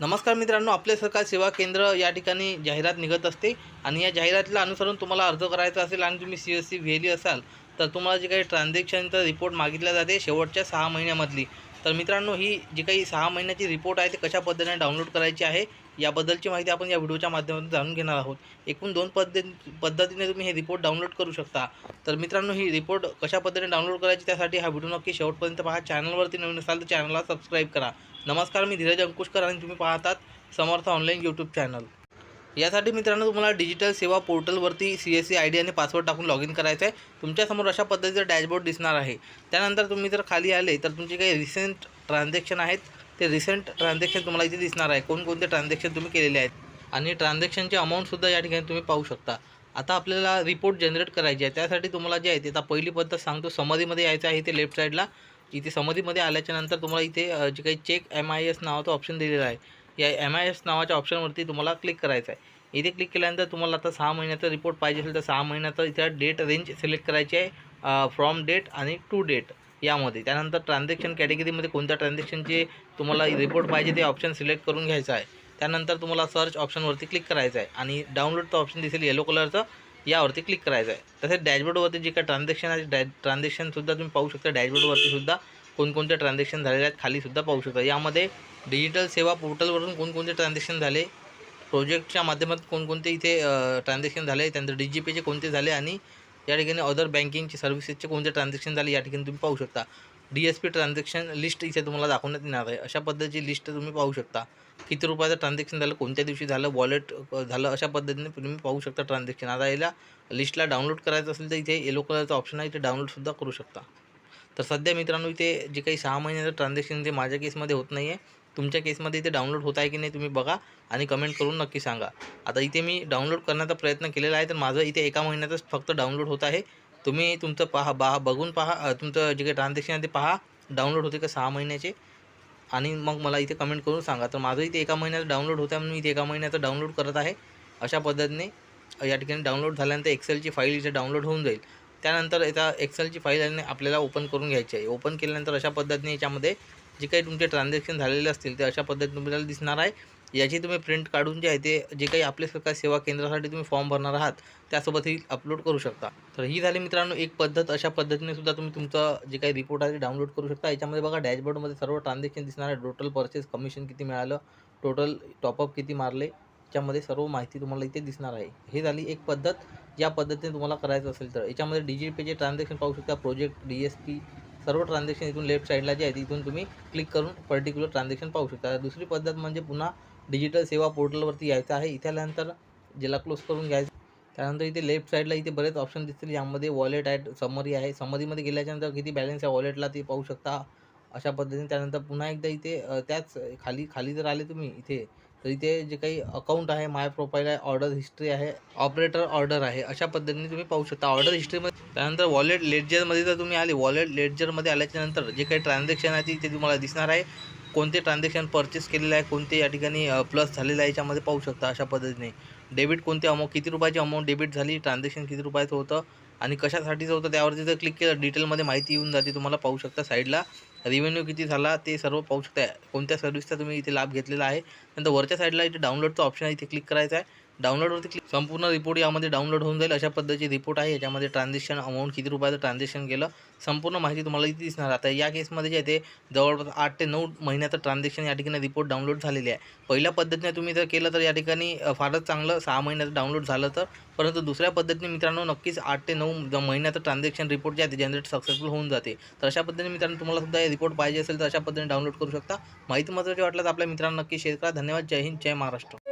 नमस्कार मित्रांनो आपले सरकार सेवा केंद्र या ठिकाणी जाहिरात निघत असते आणि या जाहिरातीला अनुसरून तुम्हाला अर्ज करायचा असेल आणि तुम्ही सी एस सी व्हेली असाल तर तुम्हाला जे काही ट्रान्झॅक्शनचा रिपोर्ट मागितला जाते शेवटच्या सहा महिन्यामधली. तर मित्रांनो ही जी काही सहा महिन्याची रिपोर्ट आहे ते कशा पद्धतीने डाउनलोड करायची आहे याबद्दलची माहिती आपण या व्हिडिओच्या माध्यमातून जाणून घेणार आहोत. एकूण दोन पद्धती पद्धतीने तुम्ही हे रिपोर्ट डाउनलोड करू शकता. तर मित्रांनो ही रिपोर्ट कशा पद्धतीने डाउनलोड करायची त्यासाठी हा व्हिडिओ नक्की शेवटपर्यंत पहा. चॅनलवरती नवीन असाल तर चॅनलला सबस्क्राईब करा. नमस्कार मी धीरज अंकुशकर आणि तुम्ही पाहतात समर्थ ऑनलाईन यूट्यूब चॅनल यासाठी मित्रांनो तुम्हाला डिजिटल सेवा पोर्टलवरती C S C I D आणि पासवर्ड टाकून लॉग इन करायचं आहे तुमच्यासमोर अशा पद्धतीचं डॅशबोर्ड दिसणार आहे. त्यानंतर तुम्ही जर खाली आले तर तुमचे काही रिसेंट ट्रान्झॅक्शन आहेत. ते रिसेंट ट्रान्झॅक्शन तुम्हाला इथे दिसणार आहे. कोणकोणते ट्रान्झॅक्शन तुम्ही केलेले आहेत. आणि ट्रान्झॅक्शनचे अमाऊंटसुद्धा या ठिकाणी तुम्ही पाहू शकता. आता आपल्याला रिपोर्ट जनरेट करायची आहे. त्यासाठी तुम्हाला जे आहे ते आता पहिली पद्धत सांगतो. समधीमध्ये यायचं आहे इथे लेफ्ट साईडला इथे समधीमध्ये आल्याच्यानंतर तुम्हाला इथे जे काही चेक एम आय एस नावाचं ऑप्शन दिलेलं आहे. या एम आय एस नावाच्या ऑप्शनवरती तुम्हाला क्लिक करायचं आहे. इथे क्लिक केल्यानंतर तुम्हाला आता सहा महिन्याचा रिपोर्ट पाहिजे असेल तर सहा महिन्याचा इथे डेट रेंज सिलेक्ट करायची आहे फ्रॉम डेट आणि टू डेट यामध्ये. त्यानंतर ट्रान्झॅक्शन कॅटेगरीमध्ये कोणत्या ट्रान्झॅक्शनचे तुम्हाला रिपोर्ट पाहिजे ते ऑप्शन सिलेक्ट करून घ्यायचं आहे. त्यानंतर तुम्हाला सर्च ऑप्शनवरती क्लिक करायचं आहे आणि डाउनलोडचं ऑप्शन दिसेल येलो कलरचं यावरती क्लिक करायचं आहे. तसेच डॅशबोर्डवरती जे काय ट्रान्झॅक्शन आहे डॅ ट्रान्झॅक्शनसुद्धा तुम्ही पाहू शकता. डॅशबोर्डवरती सुद्धा ट्रान्झॅक्शन झालेल्या आहेत खालीसुद्धा पाहू शकता. यामध्ये डिजिटल सेवा पोर्टलवरून कोणकोणते ट्रान्झॅक्शन झाले? प्रोजेक्टच्या माध्यमातून कोणकोणते इथे ट्रान्झॅक्शन झाले? त्यानंतर डी जी पीचे कोणते झाले? आणि या ठिकाणी अदर बँकिंगचे सर्व्हिसेसचे कोणते ट्रान्झॅक्शन झाले? या ठिकाणी तुम्ही पाहू शकता. D S P transaction list इथे तुम्हाला दाखवण्यात येणार आहे. अशा पद्धतीची लिस्ट तुम्ही पाहू शकता. किती रुपयाचं ट्रान्झॅक्शन झालं? कोणत्या दिवशी झालं? वॉलेट झालं? अशा पद्धतीने तुम्ही पाहू शकता ट्रान्झॅक्शन आता याला लिस्टला डाउनलोड करायचं असेल तर इथे येलो कलरचा ऑप्शन आहे. इथे डाउनलोडसुद्धा करू शकता. तर सध्या मित्रांनो इथे जे काही सहा महिन्याचं ट्रान्झॅक्शन ते माझ्या केसमध्ये होत नाही आहे तुमच्या केसमध्ये इथे डाउनलोड होत आहे की नाही तुम्ही बघा आणि कमेंट करून नक्की सांगा. आता इथे मी डाउनलोड करण्याचा प्रयत्न केलेला आहे तर माझं इथे एका महिन्यातच फक्त डाउनलोड होत आहे. तुम्ही तुमचं पहा बा बघून पहा तुमचं जे काही ट्रान्झॅक्शन आहे ते पहा डाउनलोड होते का सहा महिन्याचे? आणि मग मला इथे कमेंट करून सांगा. तर माझं इथे एका महिन्याचं डाउनलोड होतं म्हणून मी इथे एका महिन्याचं डाउनलोड करत आहे. अशा पद्धतीने या ठिकाणी डाउनलोड झाल्यानंतर एक्सेलची फाईल इथे डाउनलोड होऊन जाईल. त्यानंतर याचा एक्सेलची फाईल आणि आपल्याला ओपन करून घ्यायची आहे. ओपन केल्यानंतर अशा पद्धतीने याच्यामध्ये जे काही तुमचे ट्रान्झॅक्शन झालेले असतील ते अशा पद्धतीने तुम्हाला दिसणार आहे. याची तुम्ही प्रिंट काढून जे आहे ते जे काही आपले सरकार सेवा केंद्रासाठी तुम्ही फॉर्म भरणार आहात त्यासोबतही अपलोड करू शकता. तर ही झाली मित्रांनो एक पद्धत. अशा पद्धतीने सुद्धा तुम्ही तुमचं जे काही रिपोर्ट आहे ते डाउनलोड करू शकता. याच्यामध्ये बघा डॅशबोर्डमध्ये सर्व ट्रान्झॅक्शन दिसणार आहे. टोटल परचेस कमिशन किती मिळालं? टोटल टॉपअप किती मारले? याच्यामध्ये सर्व माहिती तुम्हाला इथे दिसणार आहे. हे झाली एक पद्धत. ज्या पद्धतीने तुम्हाला करायचं असेल तर. याच्यामध्ये डी पेचे ट्रान्झॅक्शन पाहू शकता. प्रोजेक्ट डी एस पी सर्व ट्रान्झॅक्शन इथून लेफ्ट साईडला जे आहे तिथून तुम्ही क्लिक करून पर्टिक्युलर ट्रान्झॅक्शन पाहू शकता. दुसरी पद्धत म्हणजे पुन्हा डिजिटल सेवा पोर्टलवरती यायचं आहे. इथे आल्यानंतर ज्याला क्लोज करून घ्यायचं त्यानंतर इथे लेफ्ट साईडला इथे बरेच ऑप्शन दिसतील. यामध्ये वॉलेट आहे समरी आहे. समरीमध्ये गेल्याच्यानंतर किती बॅलन्स आहे वॉलेटला ते पाहू शकता. अशा पद्धतीने त्यानंतर पुन्हा एकदा इथे त्याच खाली खाली जर आले तुम्ही इथे तर इथे जे काही अकाउंट आहे माय प्रोफाईल आहे ऑर्डर हिस्ट्री आहे ऑपरेटर ऑर्डर आहे अशा पद्धतीने तुम्ही पाहू शकता. ऑर्डर हिस्ट्रीमध्ये त्यानंतर वॉलेट लेडजरमध्ये जर तुम्ही आले वॉलेट लेडजरमध्ये आल्याच्यानंतर जे काही ट्रान्झॅक्शन आहे ते- तुम्हाला दिसणार आहे. कोणते ट्रान्झॅक्शन परचेस केलेलं आहे कोणते या ठिकाणी प्लस झालेलं आहे याच्यामध्ये पाहू शकता अशा पद्धतीने. डेबिट कोणते अमाऊंट किती रुपयाची अमाऊंट डेबिट झाली ट्रान्झॅक्शन किती रुपयाचं होतं आणि कशासाठीचं होतं त्यावरती जर क्लिक केलं डिटेलमध्ये माहिती येऊन जाते तुम्हाला पाहू शकता साईडला रिव्हेन्यू किती झाला ते सर्व पाहू शकता कोणत्या सर्व्हिसचा तुम्ही इथे लाभ घेतलेला आहे? नंतर वरच्या साईडला इथे डाउनलोडचा ऑप्शन आहे इथे क्लिक करायचा आहे. डाउनलोडवरती क्लिक संपूर्ण रिपोर्ट यामध्ये डाउनलोड होऊन जाईल. अशा पद्धतीची रिपोर्ट आहे. याच्यामध्ये ट्रान्झॅक्शन अमाऊंट किती रुपयाचं ट्रान्झॅक्शन केलं संपूर्ण माहिती तुम्हाला इथे दिसणार. आता या केसमध्ये जे आहे ते जवळपास आठ ते नऊ महिन्याचं ट्रान्झॅक्शन या ठिकाणी रिपोर्ट डाउनलोड झालेली आहे. पहिल्या पद्धतीने तुम्ही जर केलं तर या ठिकाणी फारच चांगलं सहा महिन्याचं डाउनलोड झालं तर. परंतु दुसऱ्या पद्धतीने मित्रांनो नक्कीच आठ ते नऊ महिन्याचं ट्रान्झॅक्शन रिपोर्ट जे आहे ते जनरेट सक्सेसफुल होऊन जाते. तर अशा पद्धतीने मित्रांनो तुम्हाला सुद्धा हे रिपोर्ट पाहिजे असेल तर अशा पद्धतीने डाउनलोड करू शकता. माहिती महत्त्वाची वाटलं तर आपल्या मित्रांना नक्की शेअर करा. धन्यवाद. जय हिंद. जय महाराष्ट्र.